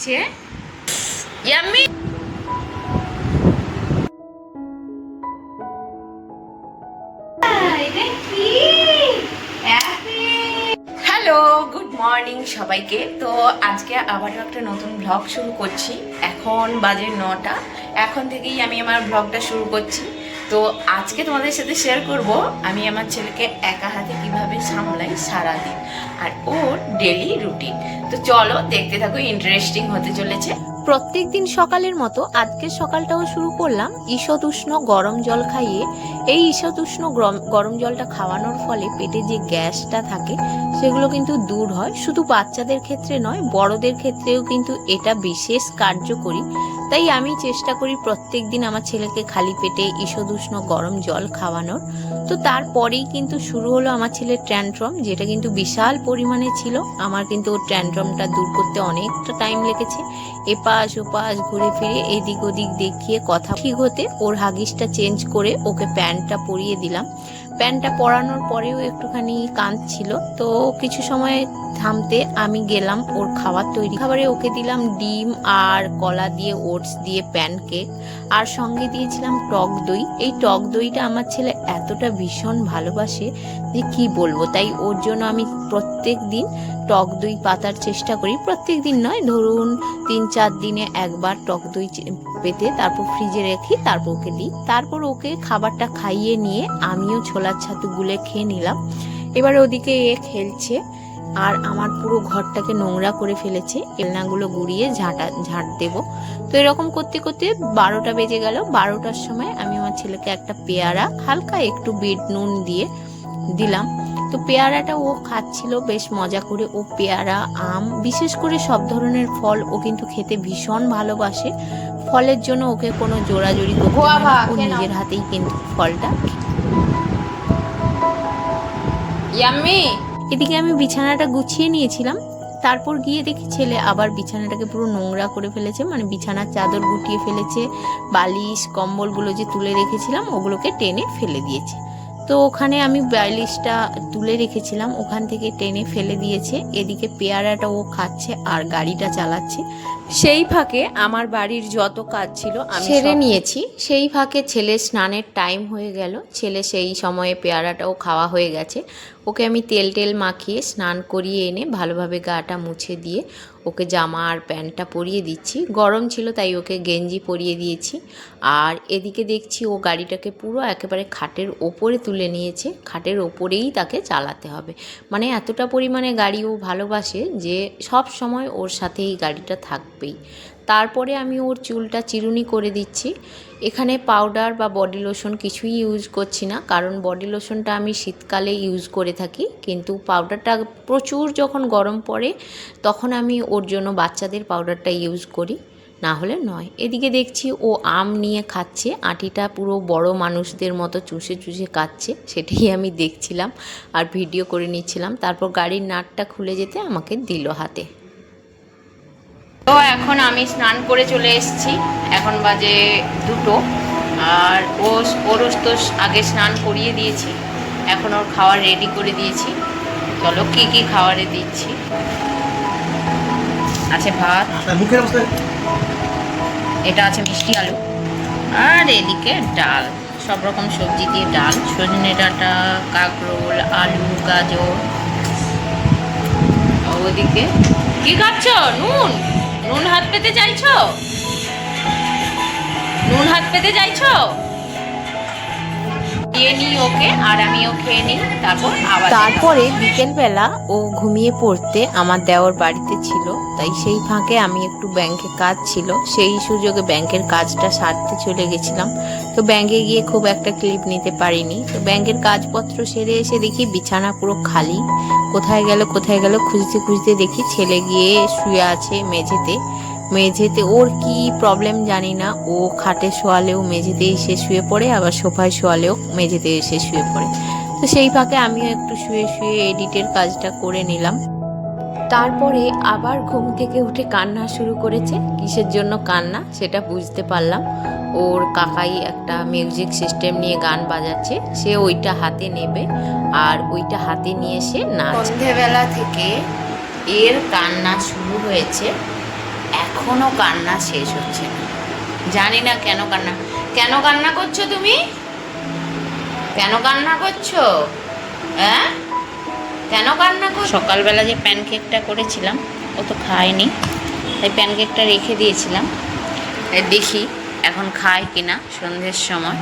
দিচ্ছে yummy hello good morning সবাইকে। তো আজকে আবারও একটা নতুন ব্লগ শুরু করছি। এখন বাজে নটা। এখন থেকেই আমি আমার ব্লগটা শুরু করছি। তো আজকে তোমাদের সাথে শেয়ার করব, আমি আমার ছেলেকে একা হাতে কীভাবে সামলাই সারাদিন, আর ওর ডেলি রুটিন তো চলো দেখতে থাকো ইন্টারেস্টিং হতে চলেছে। প্রত্যেক দিন সকালের মতো আজকের সকালটাও শুরু করলাম ঈষদ উষ্ণ গরম জল খাইয়ে। এই ঈষদ উষ্ণ গরম জলটা খাওয়ানোর ফলে পেটে যে গ্যাসটা থাকে, সেগুলো কিন্তু দূর হয়। শুধু বাচ্চাদের ক্ষেত্রে নয়, বড়দের ক্ষেত্রেও কিন্তু এটা বিশেষ কার্যকরী। তাই আমি চেষ্টা করি প্রত্যেক দিন আমার ছেলেকে খালি পেটে ঈষদ উষ্ণ গরম জল খাওয়ানোর। তো তারপরেই কিন্তু শুরু হলো আমার ছেলের ট্যান্ট্রম যেটা কিন্তু বিশাল পরিমাণে ছিল। আমার কিন্তু ওর ট্যান্ট্রমটা দূর করতে অনেকটা টাইম লেগেছে। এপাশ ওপাশ ঘুরে ফিরে এদিক ওদিক দেখিয়ে কথা ঠিক হতে ওর হাগিসটা চেঞ্জ করে ওকে প্যান্টটা পরিয়ে দিলাম। প্যান্টটা পরানোর পরেও একটুখানি কাঁদছিল। তো কিছু সময় থামতে আমি গেলাম ওর খাবার তৈরি। খাবারে ওকে দিলাম ডিম আর কলা দিয়ে ওটস দিয়ে প্যানকেক। আর সঙ্গে দিয়েছিলাম টক দই। এই টক দইটা আমার ছেলে এতটা ভীষণ ভালোবাসে যে কি বলব? তাই ওর জন্য আমি প্রত্যেক দিন টক দই পাতার চেষ্টা করি। প্রত্যেক দিন নয়, ধরুন তিন চার দিনে একবার টক দই পেতে, তারপর ফ্রিজে রেখি তারপর ওকে দিই। তারপর ওকে খাবারটা খাইয়ে নিয়ে আমিও ছোলার ছাতু গুলে খেয়ে নিলাম। এবার ওদিকে এ খেলছে আর আমার পুরো ঘরটাকে নোংরা করে ফেলেছে। এলনাগুলো গুড়িয়ে ঝাঁটা ঝাঁট দেব। তো এরকম করতে করতে বারোটা বেজে গেল। বারোটার সময় আমি আমার ছেলেকে একটা পেয়ারা হালকা একটু বিট নুন দিয়ে দিলাম। তো পেয়ারাটা ও খাচ্ছিল বেশ মজা করে। ও পেয়ারা আম বিশেষ করে সব ধরনের ফল ও কিন্তু খেতে ভীষণ ভালোবাসে। ফলের জন্য ওকে কোনো জোড়াজোড়ি করতে। ও নিজের হাতেই কিন্তু ফলটা ইয়াম্মি! এদিকে আমি বিছানাটা গুছিয়ে নিয়েছিলাম। তারপর গিয়ে দেখি ছেলে আবার বিছানাটাকে পুরো নোংরা করে ফেলেছে মানে বিছানার চাদর গুটিয়ে ফেলেছে বালিশ কম্বলগুলো যে তুলে রেখেছিলাম ওগুলোকে টেনে ফেলে দিয়েছে। তো ওখানে আমি বালিশটা তুলে রেখেছিলাম ওখান থেকে টেনে ফেলে দিয়েছে। এদিকে পেয়ারাটা ও খাচ্ছে আর গাড়িটা চালাচ্ছে। সেই ফাঁকে আমার বাড়ির যত কাজ ছিল আমি সেরে নিয়েছি। সেই ফাঁকে ছেলে স্নানের টাইম হয়ে গেল। ছেলে সেই সময়ে পেয়ারাটাও খাওয়া হয়ে গেছে। ওকে আমি তেল টেল মাখিয়ে স্নান করিয়ে এনে ভালোভাবে গাটা মুছে দিয়ে ওকে জামা আর প্যান্টটা পরিয়ে দিচ্ছি। গরম ছিল তাই ওকে গেঞ্জি পরিয়ে দিয়েছি। আর এদিকে দেখছি ও গাড়িটাকে পুরো একেবারে খাটের ওপরে তুলে নিয়েছে। খাটের ওপরেই তাকে চালাতে হবে। মানে এতটা পরিমাণে গাড়ি ও ভালোবাসে যে সব সময় ওর সাথে এই গাড়িটা থাকবেই। তারপরে আমি ওর চুলটা চিরুনি করে দিচ্ছি। এখানে পাউডার বা বডি লোশন কিছুই ইউজ করছি না, কারণ বডি লোশনটা আমি শীতকালে ইউজ করে থাকি। কিন্তু পাউডারটা প্রচুর যখন গরম পড়ে, তখন আমি ওর জন্য বাচ্চাদের পাউডারটা ইউজ করি। না হলে নয়। এদিকে দেখছি ও আম নিয়ে খাচ্ছে, আটিটা পুরো বড় মানুষদের মতো চুষে চুষে খাচ্ছে সেটাই আমি দেখছিলাম আর ভিডিও করে নিচ্ছিলাম। তারপর গাড়ির নাটটা খুলে যেতে আমাকে দিল হাতে। তো এখন আমি স্নান করে চলে এসেছি। এখন বাজে দুটো। আর ও ওর তো আগে স্নান করিয়ে দিয়েছি। এখন ওর খাবার রেডি করে দিয়েছি। চলো কি কি খাবারে দিচ্ছি। আছে ভাত। আপনার এটা আছে মিষ্টি আলু। আর এদিকে ডাল। সব রকম সবজি দিয়ে ডাল। সজনে ডাঁটা কাঁকরোল আলু গাজর। ওদিকে কি খাচ্ছ? নুন? নুন হাত পেতে চাইছো? নুন হাত পেতে চাইছো? দিয়ে নিই ওকে, আর আমিও খেয়ে নিই, তারপর তারপরে বিকেলবেলা ও ঘুমিয়ে পড়তে আমার দেওর বাড়িতে ছিল, তাই সেই ফাঁকে আমি একটু ব্যাংকে কাজ ছিল, সেই সুযোগে ব্যাংকের কাজটা সারতে চলে গেছিলাম। তো ব্যাংকে গিয়ে খুব একটা ক্লিপ নিতে পারিনি। তো ব্যাংকের কাজপত্র সেরে এসে দেখি বিছানা পুরো খালি। কোথায় গেল কোথায় গেল খুঁজতে খুঁজতে দেখি ছেলে গিয়ে শুয়ে আছে মেঝেতে। মেঝেতে ওর কি প্রবলেম জানি না। ও খাটে শোয়ালেও মেঝেতে এসে শুয়ে পড়ে, আবার সোফায় শোয়ালেও মেঝেতে এসে শুয়ে পড়ে। তো সেই ফাঁকে আমিও একটু শুয়ে শুয়ে এডিটের কাজটা করে নিলাম। তারপরে আবার ঘুম থেকে উঠে কান্না শুরু করেছে। কিসের জন্য কান্না সেটা বুঝতে পারলাম। ওর কাকাই একটা মিউজিক সিস্টেম নিয়ে গান বাজাচ্ছে। সে ওইটা হাতে নেবে আর ওইটা হাতে নিয়ে এসে নাচ সন্ধেবেলা থেকে এর কান্না শুরু হয়েছে। এখনও কান্না শেষ হচ্ছে না। জানি না কেন কান্না। কেন কান্না করছ তুমি? কেন কান্না করছ? হ্যাঁ? কেন কান্না কর সকালবেলা যে প্যানকেকটা করেছিলাম, ও তো খায়নি। তাই প্যানকেকটা রেখে দিয়েছিলাম। দেখি এখন খায় কিনা সন্ধ্যের সময়।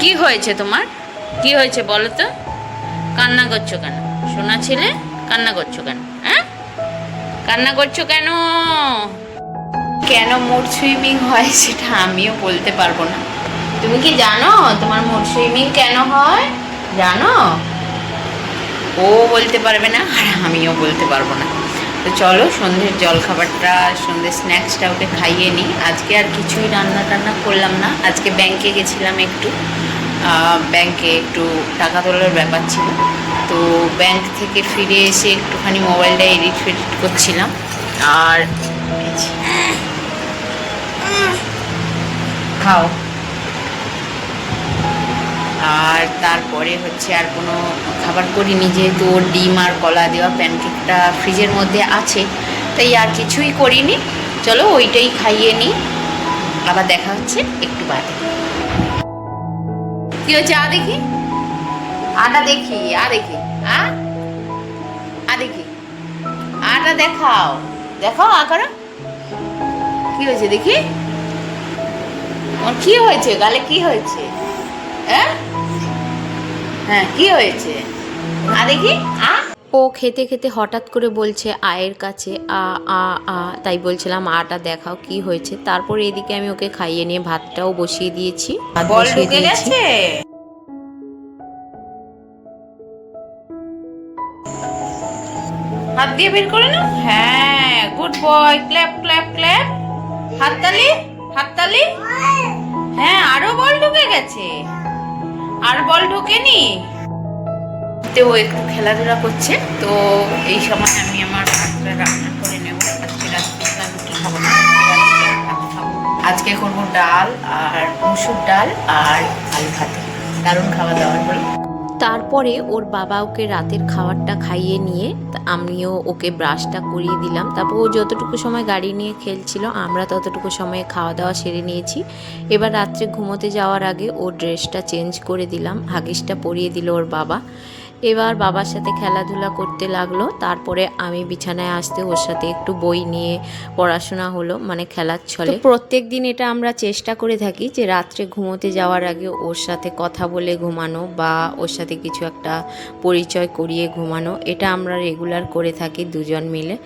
কি হয়েছে তোমার? কি হয়েছে বলো তো? কান্না করছ কেন? শোনা ছেলে, কান্না করছ কেন? হ্যাঁ? কান্না করছ কেন? কেন মুড সুইমিং হয় সেটা আমিও বলতে পারব না। তুমি কি জানো তোমার মুড সুইমিং কেন হয়? জানো? ও বলতে পারবে না আর আমিও বলতে পারব না। তো চলো সন্ধ্যের জলখাবারটা, সন্ধ্যের স্ন্যাক্সটা ওকে খাইয়ে নিই। আজকে আর কিছুই রান্না টান্না করলাম না। আজকে ব্যাংকে গেছিলাম একটু। ব্যাংকে একটু টাকা তোলার ব্যাপার ছিল। তো ব্যাংক থেকে ফিরে এসে একটুখানি মোবাইলটা এডিট ফেডিট করছিলাম। আর খাও। আর তারপরে হচ্ছে আর কোনো খাবার করিনি, যেহেতু ওর ডিম আর কলা দেওয়া প্যানকেকটা ফ্রিজের মধ্যে আছে, তাই আর কিছুই করিনি। চলো ওইটাই খাইয়ে নিই। আবার দেখা হচ্ছে একটু বাদে। কি হয়েছে? আ দেখি। আটা দেখি, আ দেখি। আ? আ দেখি। আটা দেখাও। দেখাও আ করো কি হয়েছে দেখি? কি হয়েছে? গালে কি হয়েছে? হ্যাঁ হ্যাঁ কি হয়েছে? আ দেখি। আ? ও খেতে খেতে হঠাৎ করে বলছে আয়ের কাছে আ আ আ। তাই বলছিলাম আটা দেখাও কি হয়েছে? তারপর এদিকে আমি ওকে খাইয়ে নিয়ে ভাতটাও বসিয়ে দিয়েছি ভাত বল বসিয়ে দিয়েছি। হাত দিয়ে বের করে না হ্যাঁ good boy clap clap clap. হাততালি হাততালি। হ্যাঁ আরও বল ঢুকে গেছে। আর বল ঢোকেনি। তো ও একটু খেলাধুলা করছে, তো এই সময় আমি আমার রান্না করে নেব। আজকে রাত্রিবেলা খাব, না, আজকে করব ডাল আর মুসুর ডাল আর আলু ভাতে। দারুণ খাওয়া দাওয়ার বলে। তারপরে ওর বাবা ওকে রাতের খাবারটা খাইয়ে নিয়ে আমিও ওকে ব্রাশটা করিয়ে দিলাম। তারপর ও যতটুকু সময় গাড়ি নিয়ে খেলছিল, আমরা ততটুকু সময়ে খাওয়া দাওয়া সেরে নিয়েছি। এবার রাত্রে ঘুমোতে যাওয়ার আগে ওর ড্রেসটা চেঞ্জ করে দিলাম, হাগিসটা পরিয়ে দিল ওর বাবা। এবার বাবার সাথে খেলাধুলা করতে লাগল তারপরে আমি বিছানায় আসতে ওর সাথে একটু বই নিয়ে পড়াশোনা হলো মানে খেলার ছলে। প্রত্যেক দিন এটা আমরা চেষ্টা করে থাকি যে রাত্রে ঘুমোতে যাওয়ার আগে ওর সাথে কথা বলে ঘুমানো বা ওর সাথে কিছু একটা পরিচয় করিয়ে ঘুমানো এটা আমরা রেগুলার করে থাকি দুজন মিলে।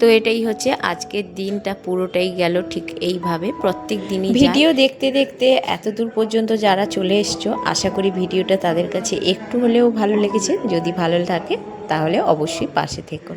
তো এটাই হচ্ছে আজকের দিনটা পুরোটাই গেল ঠিক এইভাবে। প্রত্যেক দিনই ভিডিও দেখতে দেখতে এত দূর পর্যন্ত যারা চলে এসছো, আশা করি ভিডিওটা তাদের কাছে একটু হলেও ভালো লেগেছে। যদি ভালো থাকে তাহলে অবশ্যই পাশে থেকো।